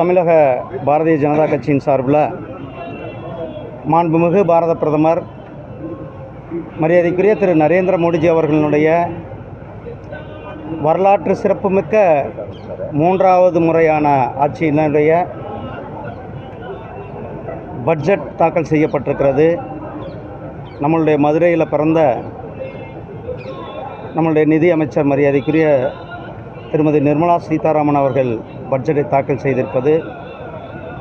தமிழக பாரதிய ஜனதா கட்சியின் சார்பில் மாண்புமிகு பாரத பிரதமர் மரியாதைக்குரிய திரு நரேந்திர மோடிஜி அவர்களுடைய வரலாற்று சிறப்புமிக்க மூன்றாவது முறையான ஆட்சியினுடைய பட்ஜெட் தாக்கல் செய்யப்பட்டிருக்கிறது. நம்மளுடைய மதுரையில் பிறந்த நம்மளுடைய நிதி அமைச்சர் மரியாதைக்குரிய திருமதி நிர்மலா சீதாராமன் அவர்கள் பட்ஜெட்டை தாக்கல் செய்திருப்பது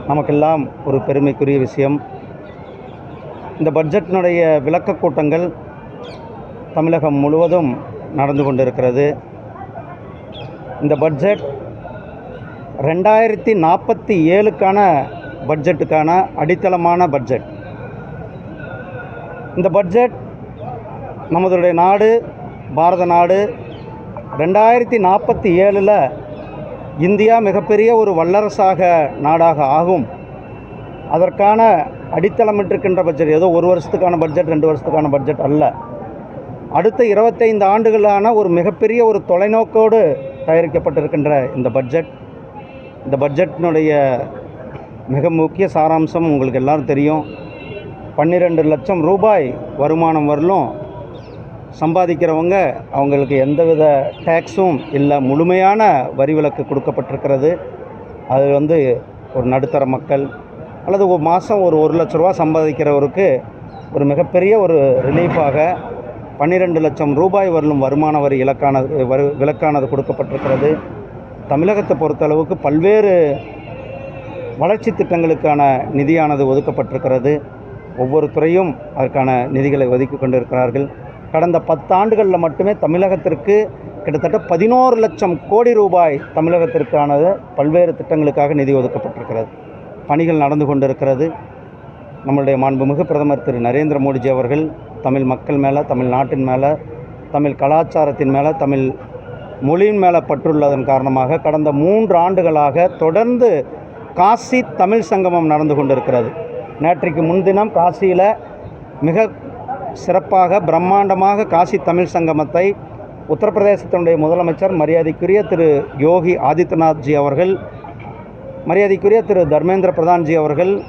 நமக்கெல்லாம் ஒரு பெருமைக்குரிய விஷயம். இந்த பட்ஜெட்டினுடைய விளக்க கூட்டங்கள் தமிழகம் முழுவதும் நடந்து கொண்டிருக்கிறது. இந்த பட்ஜெட் ரெண்டாயிரத்தி நாற்பத்தி ஏழுக்கான பட்ஜெட்டுக்கான அடித்தளமான பட்ஜெட். இந்த பட்ஜெட் நமதுடைய நாடு பாரத நாடு ரெண்டாயிரத்தி நாற்பத்தி ஏழில் இந்தியா மிகப்பெரிய ஒரு வல்லரசாக நாடாக ஆகும். அதற்கான அடித்தளமிட்டிருக்கின்ற பட்ஜெட் ஏதோ ஒரு வருஷத்துக்கான பட்ஜெட் ரெண்டு வருஷத்துக்கான பட்ஜெட் அல்ல. அடுத்த இருபத்தைந்து ஆண்டுகளான ஒரு மிகப்பெரிய ஒரு தொலைநோக்கோடு தயாரிக்கப்பட்டிருக்கின்ற இந்த பட்ஜெட் இந்த பட்ஜெட்டினுடைய மிக முக்கிய சாராம்சம் உங்களுக்கு எல்லாரும் தெரியும். பன்னிரெண்டு லட்சம் ரூபாய் வருமானம் வரலும் சம்பாதிக்கிறவங்க அவங்களுக்கு எந்தவித டேக்ஸும் இல்லை முழுமையான வரி விலக்கு கொடுக்கப்பட்டிருக்கிறது. அது வந்து ஒரு நடுத்தர மக்கள் அல்லது ஒரு மாதம் ஒரு ஒரு லட்ச ரூபா சம்பாதிக்கிறவருக்கு ஒரு மிகப்பெரிய ஒரு ரிலீஃபாக பன்னிரெண்டு லட்சம் ரூபாய் வரலும் வருமான வரி இலக்கானது வரு விலக்கானது கொடுக்கப்பட்டிருக்கிறது. தமிழகத்தை பொறுத்தளவுக்கு பல்வேறு வளர்ச்சி திட்டங்களுக்கான நிதியானது ஒதுக்கப்பட்டிருக்கிறது. ஒவ்வொரு துறையும் அதற்கான நிதிகளை ஒதுக்கி கொண்டிருக்கிறார்கள். கடந்த பத்தாண்டுகளில் மட்டுமே தமிழகத்திற்கு கிட்டத்தட்ட பதினோரு லட்சம் கோடி ரூபாய் தமிழகத்திற்கானது பல்வேறு திட்டங்களுக்காக நிதி ஒதுக்கப்பட்டிருக்கிறது. பணிகள் நடந்து கொண்டிருக்கிறது. நம்மளுடைய மாண்புமிகு பிரதமர் திரு நரேந்திர மோடிஜி அவர்கள் தமிழ் மக்கள் மேலே தமிழ் நாட்டின் மேலே தமிழ் கலாச்சாரத்தின் மேலே தமிழ் மொழியின் மேலே பற்றுள்ளதன் காரணமாக கடந்த மூன்று ஆண்டுகளாக தொடர்ந்து காசி தமிழ் சங்கமம் நடந்து கொண்டிருக்கிறது. நேற்றைக்கு முன்தினம் காசியில் மிக சிறப்பாக பிரம்மாண்டமாக காசி தமிழ் சங்கமத்தை உத்தரப்பிரதேசத்தினுடைய முதலமைச்சர் மரியாதைக்குரிய திரு யோகி ஆதித்யநாத்ஜி அவர்கள் மரியாதைக்குரிய திரு தர்மேந்திர பிரதான்ஜி அவர்கள்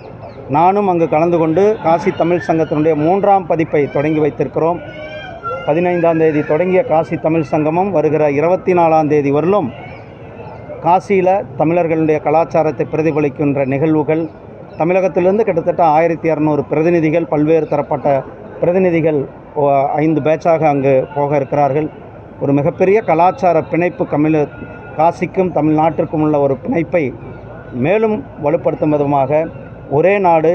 நானும் அங்கு கலந்து கொண்டு காசி தமிழ் சங்கத்தினுடைய மூன்றாம் பதிப்பை தொடங்கி வைத்திருக்கிறோம். பதினைந்தாம் தேதி தொடங்கிய காசி தமிழ் சங்கமம் வருகிற இருபத்தி நாலாம் தேதி வரலும் காசியில் தமிழர்களுடைய கலாச்சாரத்தை பிரதிபலிக்கின்ற நிகழ்வுகள் தமிழகத்திலிருந்து கிட்டத்தட்ட ஆயிரத்தி இரநூறு பிரதிநிதிகள் பல்வேறு தரப்பட்ட பிரதிநிதிகள் ஐந்து பேட்சாக அங்கு போக இருக்கிறார்கள். ஒரு மிகப்பெரிய கலாச்சார பிணைப்பு தமிழ காசிக்கும் தமிழ்நாட்டிற்கும் உள்ள ஒரு பிணைப்பை மேலும் வலுப்படுத்தும் விதமாக ஒரே நாடு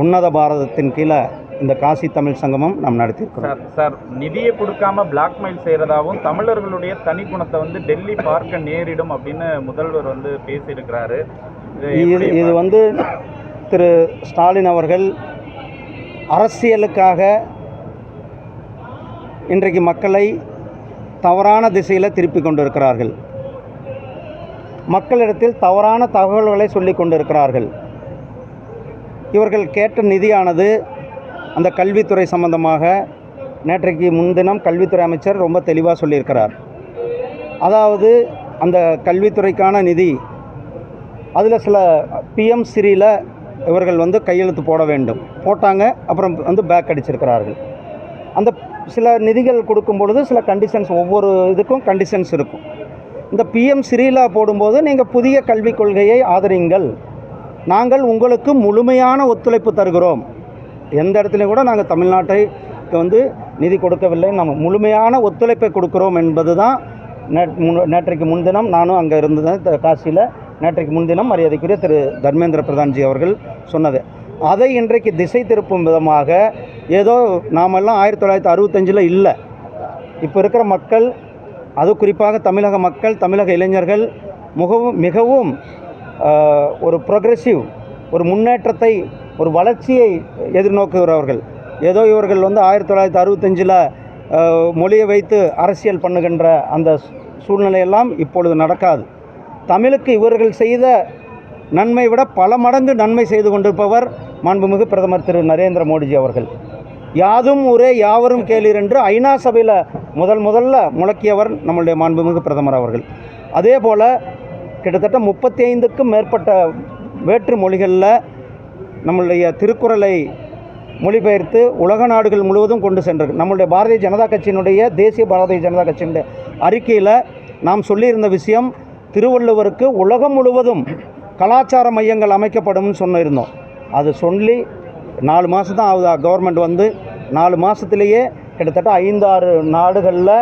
உன்னத பாரதத்தின் கீழே இந்த காசி தமிழ் சங்கமம் நாம் நடத்தியிருக்கிறோம். சார் சார் நிதியை கொடுக்காம பிளாக்மெயில் செய்கிறதாவும் தமிழர்களுடைய தனி குணத்தை வந்து டெல்லி பார்க்க நேரிடும் அப்படின்னு முதல்வர் வந்து பேசியிருக்கிறாரு. இது இது வந்து திரு ஸ்டாலின் அவர்கள் அரசியலுக்காக இன்றைக்கு மக்களை தவறான திசையில் திருப்பி கொண்டிருக்கிறார்கள். மக்களிடத்தில் தவறான தகவல்களை சொல்லி கொண்டிருக்கிறார்கள். இவர்கள் கேட்ட நிதியானது அந்த கல்வித்துறை சம்பந்தமாக நேற்றைக்கு முன்தினம் கல்வித்துறை அமைச்சர் ரொம்ப தெளிவாக சொல்லியிருக்கிறார். அதாவது அந்த கல்வித்துறைக்கான நிதி அதில் சில பிஎம் சிறியில் இவர்கள் வந்து கையெழுத்து போட வேண்டும். போட்டாங்க அப்புறம் வந்து பேக் அடிச்சிருக்கிறார்கள். அந்த சில நிதிகள் கொடுக்கும் பொழுது சில கண்டிஷன்ஸ் ஒவ்வொரு இதுக்கும் கண்டிஷன்ஸ் இருக்கும். இந்த பிஎம் ஸ்ரீலா போடும்போது நீங்கள் புதிய கல்விக் கொள்கையை ஆதரிங்கள். நாங்கள் உங்களுக்கு முழுமையான ஒத்துழைப்பு தருகிறோம். எந்த இடத்துலையும் கூட நாங்கள் தமிழ்நாட்டை வந்து நிதி கொடுக்கவில்லை. நம்ம முழுமையான ஒத்துழைப்பை கொடுக்கிறோம் என்பது தான் முன்- நேற்றைக்கு முன்தினம் நானும் அங்கே இருந்தேன் காசியில். நேற்றைக்கு முன்தினம் மரியாதைக்குரிய திரு தர்மேந்திர பிரதான்ஜி அவர்கள் சொன்னது. அதை இன்றைக்கு திசை திருப்பும் விதமாக ஏதோ நாமெல்லாம் ஆயிரத்தி தொள்ளாயிரத்தி அறுபத்தஞ்சில் இல்லை. இப்போ இருக்கிற மக்கள் அது குறிப்பாக தமிழக மக்கள் தமிழக இளைஞர்கள் மிகவும் மிகவும் ஒரு ப்ரொக்ரெசிவ் ஒரு முன்னேற்றத்தை ஒரு வளர்ச்சியை எதிர்நோக்குகிறவர்கள். ஏதோ இவர்கள் வந்து ஆயிரத்தி தொள்ளாயிரத்தி அறுபத்தஞ்சில் மொழியை வைத்து அரசியல் பண்ணுகின்ற அந்த சூழ்நிலையெல்லாம் இப்பொழுது நடக்காது. தமிழுக்கு இவர்கள் செய்த நன்மை விட பல மடங்கு நன்மை செய்து கொண்டிருப்பவர் மாண்புமிகு பிரதமர் திரு நரேந்திர மோடிஜி அவர்கள். யாதும் ஒரே யாவரும் கேளீர் என்று ஐநா சபையில் முதல் முதல்ல முழக்கியவர் நம்மளுடைய மாண்புமிகு பிரதமர் அவர்கள். அதே போல் கிட்டத்தட்ட முப்பத்தி ஐந்துக்கும் மேற்பட்ட வேற்று மொழிகளில் நம்மளுடைய திருக்குறளை மொழிபெயர்த்து உலக நாடுகள் முழுவதும் கொண்டு சென்றது. நம்மளுடைய பாரதிய ஜனதா கட்சியினுடைய தேசிய பாரதிய ஜனதா கட்சியினுடைய அறிக்கையில் நாம் சொல்லியிருந்த விஷயம் திருவள்ளுவருக்கு உலகம் முழுவதும் கலாச்சார மையங்கள் அமைக்கப்படும்னு சொன்னிருந்தோம். அது சொல்லி நாலு மாதம் தான் ஆகுதா கவர்மெண்ட் வந்து நாலு மாதத்துலேயே கிட்டத்தட்ட ஐந்து ஆறு நாடுகளில்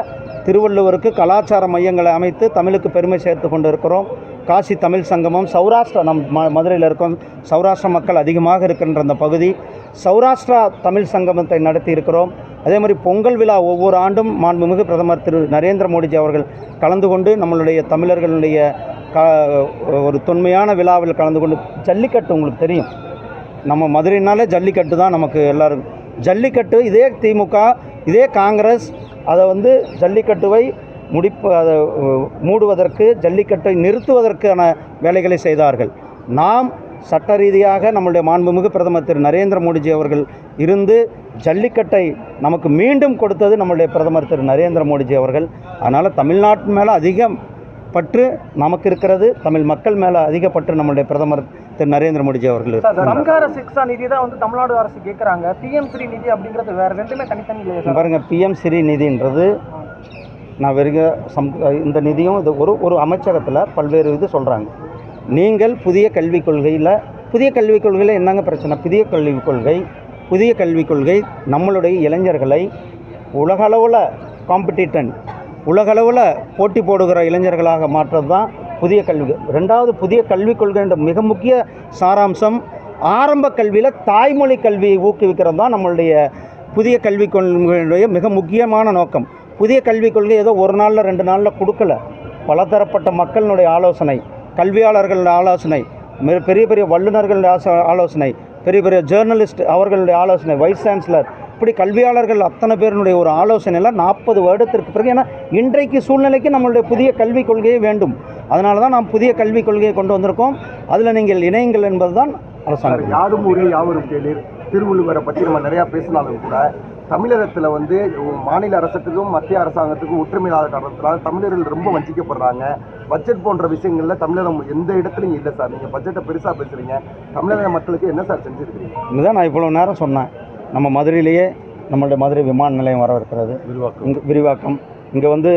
திருவள்ளுவருக்கு கலாச்சார மையங்களை அமைத்து தமிழுக்கு பெருமை சேர்த்து கொண்டு இருக்கிறோம் காசி தமிழ் சங்கமம் சௌராஷ்டிரா நம் ம மதுரையில் இருக்கோம் சௌராஷ்டிர மக்கள் அதிகமாக இருக்கின்ற அந்த பகுதி. சௌராஷ்டிரா தமிழ் சங்கமத்தை நடத்தி இருக்கிறோம் அதே மாதிரி பொங்கல் விழா ஒவ்வொரு ஆண்டும் மாண்புமிகு பிரதமர் திரு நரேந்திர மோடிஜி அவர்கள் கலந்து கொண்டு நம்மளுடைய தமிழர்களுடைய க ஒரு தொன்மையான விழாவில் கலந்து கொண்டு ஜல்லிக்கட்டு உங்களுக்கு தெரியும். நம்ம மதுரைனாலே ஜல்லிக்கட்டு தான் நமக்கு எல்லோரும். ஜல்லிக்கட்டு இதே திமுக இதே காங்கிரஸ் அதை வந்து ஜல்லிக்கட்டுவை முடிப்பு அதை மூடுவதற்கு ஜல்லிக்கட்டை நிறுத்துவதற்கான வேலைகளை செய்தார்கள். நாம் சட்ட ரீதியாக நம்முடைய மாண்புமிகு பிரதமர் திரு நரேந்திர மோடிஜி அவர்கள் இருந்து ஜல்லிக்கட்டை நமக்கு மீண்டும் கொடுத்தது நம்முடைய பிரதமர் திரு நரேந்திர மோடிஜி அவர்கள். அதனால் தமிழ்நாட்டு மேலே அதிகம் பற்று நமக்கு இருக்கிறது. தமிழ் மக்கள் மேலே அதிக பற்று நம்முடைய பிரதமர் திரு நரேந்திர மோடிஜி அவர்கள். சம்கார சிக்ஸா நிதி தான் வந்து தமிழ்நாடு அரசு கேட்குறாங்க பிஎம் ஸ்ரீ நிதி அப்படிங்கிறது வேற ரெண்டுமே தனித்தனி பாருங்கள் பிஎம் ஸ்ரீ நிதின்றது நான் வெறுக சம் இந்த நிதியும் இது ஒரு ஒரு அமைச்சகத்தில் பல்வேறு இது சொல்கிறாங்க நீங்கள் புதிய கல்விக் கொள்கையில் புதிய கல்விக் கொள்கையில் என்னங்க பிரச்சனை? புதிய கல்விக் கொள்கை புதிய கல்விக் கொள்கை நம்மளுடைய இளைஞர்களை உலகளவில் காம்படிட்டன் உலகளவில் போட்டி போடுகிற இளைஞர்களாக மாற்றது தான் புதிய கல்வி. ரெண்டாவது புதிய கல்விக் கொள்கைன்ற மிக முக்கிய சாராம்சம் ஆரம்ப கல்வியில் தாய்மொழி கல்வியை ஊக்குவிக்கிறது தான் நம்மளுடைய புதிய கல்விக் கொள்கையினுடைய மிக முக்கியமான நோக்கம். புதிய கல்விக் கொள்கை ஏதோ ஒரு நாளில் ரெண்டு நாளில் கொடுக்கல. பலதரப்பட்ட மக்களினுடைய ஆலோசனை. கல்வியாளர்கள் ஆலோசனை மிக பெரிய பெரிய வல்லுநர்களுடைய ஆலோசனை பெரிய பெரிய ஜேர்னலிஸ்ட் அவர்களுடைய ஆலோசனை வைஸ் சான்சலர் இப்படி கல்வியாளர்கள் அத்தனை பேருடைய ஒரு ஆலோசனையில் நாற்பது வருடத்திற்கு பிறகு ஏன்னா இன்றைக்கு சூழ்நிலைக்கு நம்மளுடைய புதிய கல்விக் கொள்கையே வேண்டும். அதனால தான் நாம் புதிய கல்விக் கொள்கையை கொண்டு வந்திருக்கோம். அதில் நீங்கள் இணையுங்கள் என்பது தான் அரசாங்கம். யாரும் ஊரே யாவரும் கேளு திருவள்ளுவரை பற்றி நம்ம நிறையா பேசினாலும் கூட தமிழகத்தில் வந்து மாநில அரசுக்கும் மத்திய அரசாங்கத்துக்கும் ஒற்றுமை இல்லாத காரணத்தினால தமிழர்கள் ரொம்ப வஞ்சிக்கப்படுறாங்க. பட்ஜெட் போன்ற விஷயங்களில் தமிழகம் எந்த இடத்துலையும் இல்லை சார். நீங்கள் பட்ஜெட்டை பெருசாக பேசுகிறீங்க தமிழக மக்களுக்கு என்ன சார் செஞ்சுருக்கீங்க இதுதான் நான் இவ்வளோ நேரம் சொன்னேன். நம்ம மதுரையிலேயே நம்மளுடைய மதுரை விமான நிலையம் வர இருக்கிறது. இங்கே விரிவாக்கம். இங்கே வந்து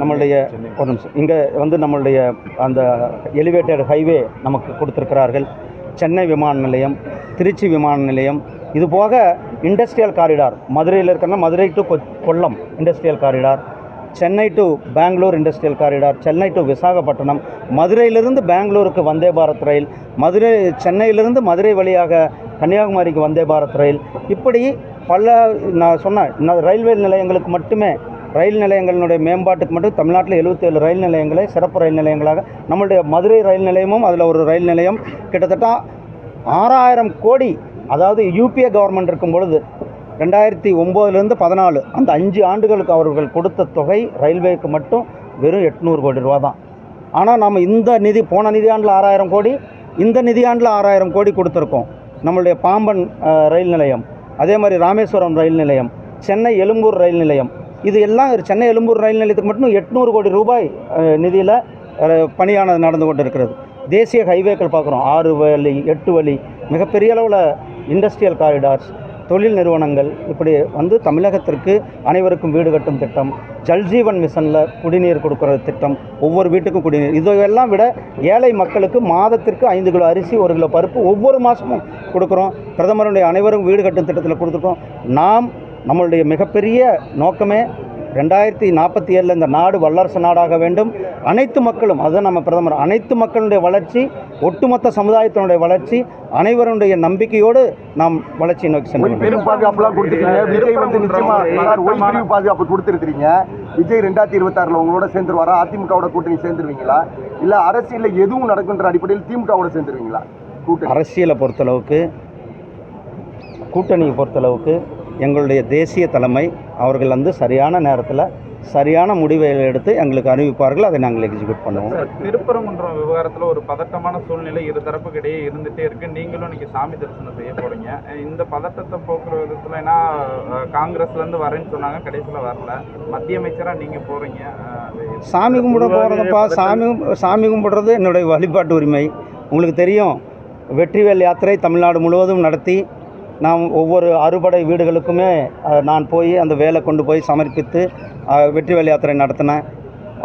நம்மளுடைய ஒரு நிமிஷம். இங்கே வந்து நம்மளுடைய அந்த எலிவேட்டட் ஹைவே நமக்கு கொடுத்துருக்கிறார்கள். சென்னை விமான நிலையம் திருச்சி விமான நிலையம். இது போக இண்டஸ்ட்ரியல் காரிடார் மதுரையில் இருக்கிறனா மதுரை டு கொ Kollam industrial corridor Chennai to Bengaluru industrial corridor Chennai to Visakhapatnam. மதுரையிலிருந்து பெங்களூருக்கு வந்தே பாரத் ரயில். மதுரை சென்னையிலிருந்து மதுரை வழியாக கன்னியாகுமரிக்கு வந்தே பாரத் ரயில். இப்படி பல நான் சொன்னேன் நான் ரயில்வே நிலையங்களுக்கு மட்டுமே ரயில் நிலையங்களினுடைய மேம்பாட்டுக்கு மட்டும் தமிழ்நாட்டில் 77 ரயில் நிலையங்களை சிறப்பு ரயில் நிலையங்களாக நம்மளுடைய மதுரை ரயில் நிலையமும் அதில் ஒரு ரயில் நிலையம் கிட்டத்தட்ட ஆறாயிரம் கோடி அதாவது யூபிஏ கவர்மெண்ட் இருக்கும் பொழுது ரெண்டாயிரத்தி ஒம்போதுலேருந்து பதினாலு அந்த அஞ்சு ஆண்டுகளுக்கு அவர்கள் கொடுத்த தொகை ரயில்வேக்கு மட்டும் வெறும் எட்நூறு கோடி ரூபா தான். ஆனால் நம்ம இந்த நிதி போன நிதியாண்டில் ஆறாயிரம் கோடி இந்த நிதியாண்டில் ஆறாயிரம் கோடி கொடுத்துருக்கோம். நம்மளுடைய பாம்பன் ரயில் நிலையம் அதே மாதிரி ராமேஸ்வரம் ரயில் நிலையம் சென்னை எழும்பூர் ரயில் நிலையம் இது எல்லாம் சென்னை எழும்பூர் ரயில் நிலையத்துக்கு மட்டும் எட்நூறு கோடி ரூபாய் நிதியில் பணியானது நடந்து கொண்டு இருக்கிறது தேசிய ஹைவேக்கள் பார்க்குறோம். ஆறு வழி எட்டு வழி மிகப்பெரிய அளவில் இண்டஸ்ட்ரியல் காரிடார்ஸ் தொழில் நிறுவனங்கள் இப்படி வந்து தமிழகத்திற்கு அனைவருக்கும் வீடு கட்டும் திட்டம் ஜல்ஜீவன் மிஷனில் குடிநீர் கொடுக்குற திட்டம் ஒவ்வொரு வீட்டுக்கும் குடிநீர். இதையெல்லாம் விட ஏழை மக்களுக்கு மாதத்திற்கு ஐந்து கிலோ அரிசி ஒரு கிலோ பருப்பு ஒவ்வொரு மாதமும் கொடுக்குறோம். பிரதமருடைய அனைவரும் வீடு கட்டும் திட்டத்தில் கொடுத்துருக்கோம். நாம் நம்மளுடைய மிகப்பெரிய நோக்கமே ரெண்டாயிரத்தி நாற்பத்தி ஏழில் இந்த நாடு வல்லரசு நாடாக வேண்டும். அனைத்து மக்களும் அதுதான் நம்ம பிரதமர் அனைத்து மக்களுடைய வளர்ச்சி ஒட்டுமொத்த சமுதாயத்தினுடைய வளர்ச்சி அனைவருடைய நம்பிக்கையோடு நாம் வளர்ச்சியை நோக்கி சென்று கொண்டிருக்கிறோம். பெரும் பாதுகாப்புலாம் கொடுத்துருக்கீங்க விஜய் வந்து நிச்சயமா சார் ஒய் பிரிவு பாதுகாப்பு கொடுத்துருக்கீங்க விஜய் ரெண்டாயிரத்தி இருபத்தாறுல உங்களோட சேர்ந்துருவாரா? அதிமுகவோட கூட்டணி சேர்ந்துருவீங்களா? இல்ல அரசியல்ல எதுவும் நடக்குன்ற அடிப்படையில் திமுகவோட சேர்ந்துருவீங்களா? கூட்டணி. அரசியலை பொறுத்தளவுக்கு கூட்டணியை பொறுத்தளவுக்கு எங்களுடைய தேசிய தலைமை அவர்கள் வந்து சரியான நேரத்தில் சரியான முடிவை எடுத்து எங்களுக்கு அறிவிப்பார்கள். அதை நாங்கள் எக்ஸிக்யூட் பண்ணுவோம். திருப்பரங்குன்றம் விவகாரத்தில் ஒரு பதட்டமான சூழ்நிலை இரு தரப்புக்கு இடையே இருந்துகிட்டே இருக்கு. நீங்களும் இன்னைக்கு சாமி தரிசனம் செய்ய போறீங்க. இந்த பதட்டத்தை போக்குற விதத்தில் ஏன்னா காங்கிரஸ்லேருந்து வரேன்னு சொன்னாங்க கடைசியில் வரல. மத்திய அமைச்சராக நீங்கள் போகிறீங்க சாமி கும்பிட போகிறதப்பா சாமி சாமி கும்பிடுறது என்னுடைய வழிபாட்டு உரிமை. உங்களுக்கு தெரியும் வெற்றிவேல் யாத்திரை தமிழ்நாடு முழுவதும் நடத்தி நாம் ஒவ்வொரு அறுபடை வீடுகளுக்குமே நான் போய் அந்த வேலை கொண்டு போய் சமர்ப்பித்து வெற்றி வேலை யாத்திரை நடத்தினேன்.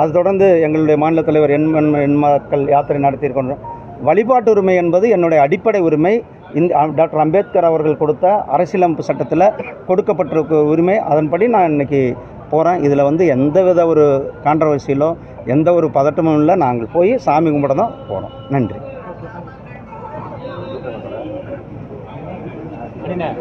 அது தொடர்ந்து எங்களுடைய மாநில தலைவர் எண் எண் மக்கள் யாத்திரை நடத்தியிருக்கின்றோம் வழிபாட்டு உரிமை என்பது என்னுடைய அடிப்படை உரிமை. இந்த டாக்டர் அம்பேத்கர் அவர்கள் கொடுத்த அரசியலமைப்பு சட்டத்தில் கொடுக்கப்பட்டிருக்க உரிமை. அதன்படி நான் இன்னைக்கு போகிறேன் இதில் வந்து எந்த வித ஒரு கான்ட்ரவர்சியிலோ எந்த ஒரு பதட்டமும் இல்லை. நாங்கள் போய் சாமி கும்பிட தான் போகிறோம் நன்றி. Đi nè.